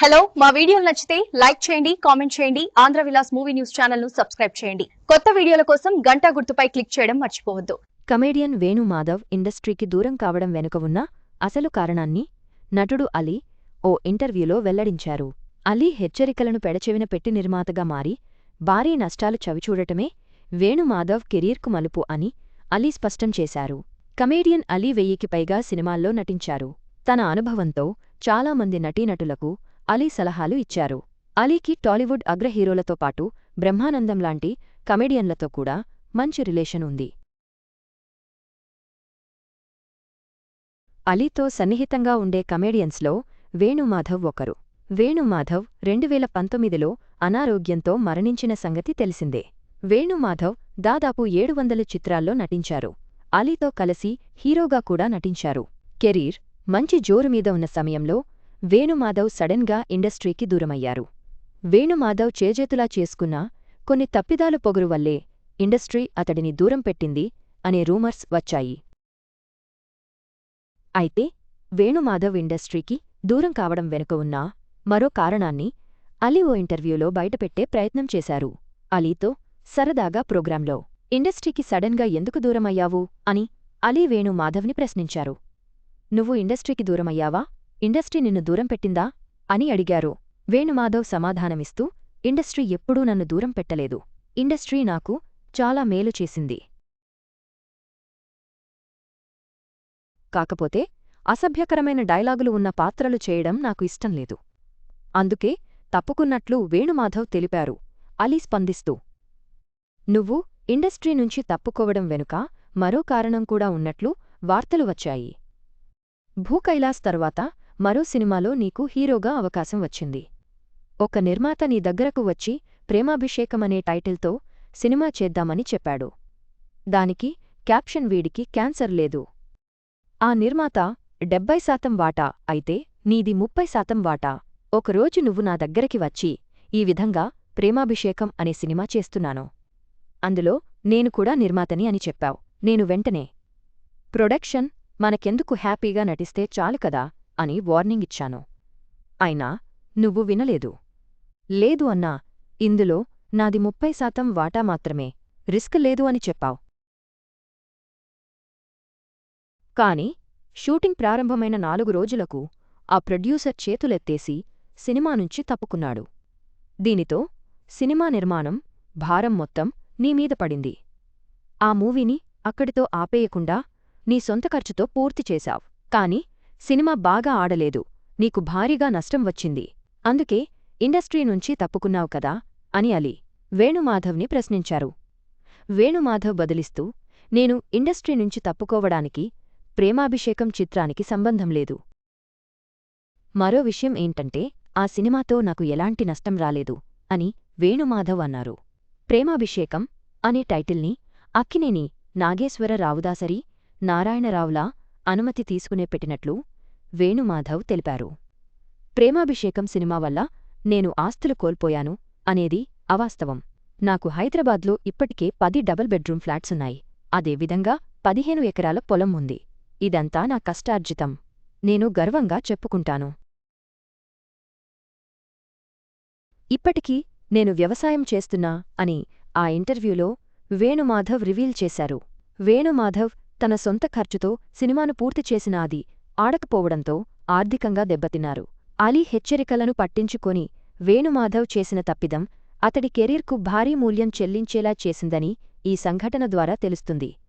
Hello మా వీడియోలు నచ్చితే లైక్ చేయండి కామెంట్ చేయండి ఆంధ్ర విలాస్ మూవీ న్యూస్ ఛానల్ను సబ్స్క్రైబ్ చేయండి. కొత్త వీడియోల కోసం గంట గుర్తుపై క్లిక్ చేయడం మర్చిపోవద్దు. కమేడియన్ వేణు మాధవ్ ఇండస్ట్రీకి దూరం కావడం వెనుక ఉన్న అసలు కారణాన్ని నటుడు అలీ ఓ ఇంటర్వ్యూలో వెల్లడించారు. అలీ హెచ్చరికలను పెడచెవిన పెట్టి నిర్మాతగా మారి భారీ నష్టాలు చవిచూడటమే వేణుమాధవ్ కెరీర్కు మలుపు అని అలీ స్పష్టం చేశారు. కమేడియన్ అలీ వెయ్యికి పైగా సినిమాల్లో నటించారు. తన అనుభవంతో చాలామంది నటీనటులకు అలీ సలహాలు ఇచ్చారు. అలీకి టాలీవుడ్ అగ్రహీరోలతో పాటు బ్రహ్మానందం లాంటి కమెడియన్లతో కూడా మంచి రిలేషన్ ఉంది. అలీతో సన్నిహితంగా ఉండే కమెడియన్స్లో వేణుమాధవ్ ఒకరు. వేణుమాధవ్ రెండువేల పంతొమ్మిదిలో అనారోగ్యంతో మరణించిన సంగతి తెలిసిందే. వేణుమాధవ్ దాదాపు ఏడు వందల చిత్రాల్లో నటించారు. అలీతో కలిసి హీరోగా కూడా నటించారు. కెరీర్ మంచి జోరు మీద ఉన్న సమయంలో వేణుమాధవ్ సడన్గా ఇండస్ట్రీకి దూరమయ్యారు. వేణుమాధవ్ చేజేతులా చేసుకున్న కొన్ని తప్పిదాలు పొగరు వల్లే ఇండస్ట్రీ అతడిని దూరం పెట్టింది అనే రూమర్స్ వచ్చాయి. అయితే వేణుమాధవ్ ఇండస్ట్రీకి దూరం కావడం వెనుక ఉన్న మరో కారణాన్ని అలీ ఓ ఇంటర్వ్యూలో బయటపెట్టే ప్రయత్నం చేశారు. అలీతో సరదాగా ప్రోగ్రాంలో ఇండస్ట్రీకి సడన్గా ఎందుకు దూరమయ్యావు? అని అలీ వేణుమాధవ్ని ప్రశ్నించారు. నువ్వు ఇండస్ట్రీకి దూరమయ్యావా? ఇండస్ట్రీ నిన్ను దూరం పెట్టిందా? అని అడిగారు. వేణుమాధవ్ సమాధానమిస్తూ ఇండస్ట్రీ ఎప్పుడూ నన్ను దూరం పెట్టలేదు. ఇండస్ట్రీ నాకు చాలా మేలు చేసింది. కాకపోతే అసభ్యకరమైన డైలాగులు ఉన్న పాత్రలు చేయడం నాకు ఇష్టం లేదు. అందుకే తప్పుకున్నట్లు వేణుమాధవ్ తెలిపారు. అలీ స్పందిస్తూ నువ్వు ఇండస్ట్రీ నుంచి తప్పుకోవడం వెనుక మరో కారణం కూడా ఉన్నట్లు వార్తలు వచ్చాయి. భూకైలాస్ తరువాత మరో సినిమాలో నీకు హీరోగా అవకాశం వచ్చింది. ఒక నిర్మాత నీ దగ్గరకు వచ్చి ప్రేమాభిషేకమనే టైటిల్తో సినిమా చేద్దామని చెప్పాడు. దానికి క్యాప్షన్ వీడికి క్యాన్సర్ లేదు. ఆ నిర్మాత డెబ్బై శాతం వాటా అయితే నీది ముప్పై శాతం వాటా. ఒకరోజు నువ్వు నా దగ్గరికి వచ్చి ఈ విధంగా ప్రేమాభిషేకం అనే సినిమా చేస్తున్నాను. అందులో నేను కూడా నిర్మాతని అని చెప్పావు. నేను వెంటనే. ప్రొడక్షన్ మనకెందుకు హ్యాపీగా నటిస్తే చాలు కదా. అని వార్నింగ్ ఇచ్చాను. అయినా నువ్వు వినలేదు. లేదు అన్నా ఇందులో నాది ముప్పై శాతం వాటా మాత్రమే. రిస్క్ లేదు అని చెప్పావు. కాని షూటింగ్ ప్రారంభమైన నాలుగు రోజులకు ఆ ప్రొడ్యూసర్ చేతులెత్తేసి సినిమా నుంచి తప్పుకున్నాడు. దీనితో సినిమా నిర్మాణం భారం మొత్తం నీమీద పడింది. ఆ మూవీని అక్కడితో ఆపేయకుండా నీ సొంత ఖర్చుతో పూర్తి చేశావ్. కాని సినిమా బాగా ఆడలేదు. నీకు భారీగా నష్టం వచ్చింది. అందుకే ఇండస్ట్రీ నుంచి తప్పుకున్నావు కదా? అని అలీ వేణుమాధవ్ని ప్రశ్నించారు. వేణుమాధవ్ బదిలిస్తూ నేను ఇండస్ట్రీ నుంచి తప్పుకోవడానికి ప్రేమాభిషేకం చిత్రానికి సంబంధం లేదు. మరో విషయం ఏంటంటే ఆ సినిమాతో నాకు ఎలాంటి నష్టం రాలేదు అని వేణుమాధవ్ అన్నారు. ప్రేమాభిషేకం అనే టైటిల్ని అక్కినేని నాగేశ్వర రావుదాసరి నారాయణరావులా అనుమతి తీసుకునే పెట్టినట్లు వేణుమాధవ్ తెలిపారు. ప్రేమాభిషేకం సినిమా వల్ల నేను ఆస్తులు కోల్పోయాను అనేది అవాస్తవం. నాకు హైదరాబాద్లో ఇప్పటికే పది డబుల్ బెడ్రూమ్ ఫ్లాట్సున్నాయి. అదేవిధంగా పదిహేను ఎకరాల పొలం ఉంది. ఇదంతా నా కష్టార్జితం. నేను గర్వంగా చెప్పుకుంటాను. ఇప్పటికీ నేను వ్యవసాయం చేస్తున్నా అని ఆ ఇంటర్వ్యూలో వేణుమాధవ్ రివీల్ చేశారు. వేణుమాధవ్ తన సొంత ఖర్చుతో సినిమాను పూర్తి చేసిన అది ఆడకపోవడంతో ఆర్థికంగా దెబ్బతిన్నారు. అలీ హెచ్చరికలను పట్టించుకొని వేణుమాధవ్ చేసిన తప్పిదం అతడి కెరీర్కు భారీ మూల్యం చెల్లించేలా చేసిందని ఈ సంఘటన ద్వారా తెలుస్తుంది.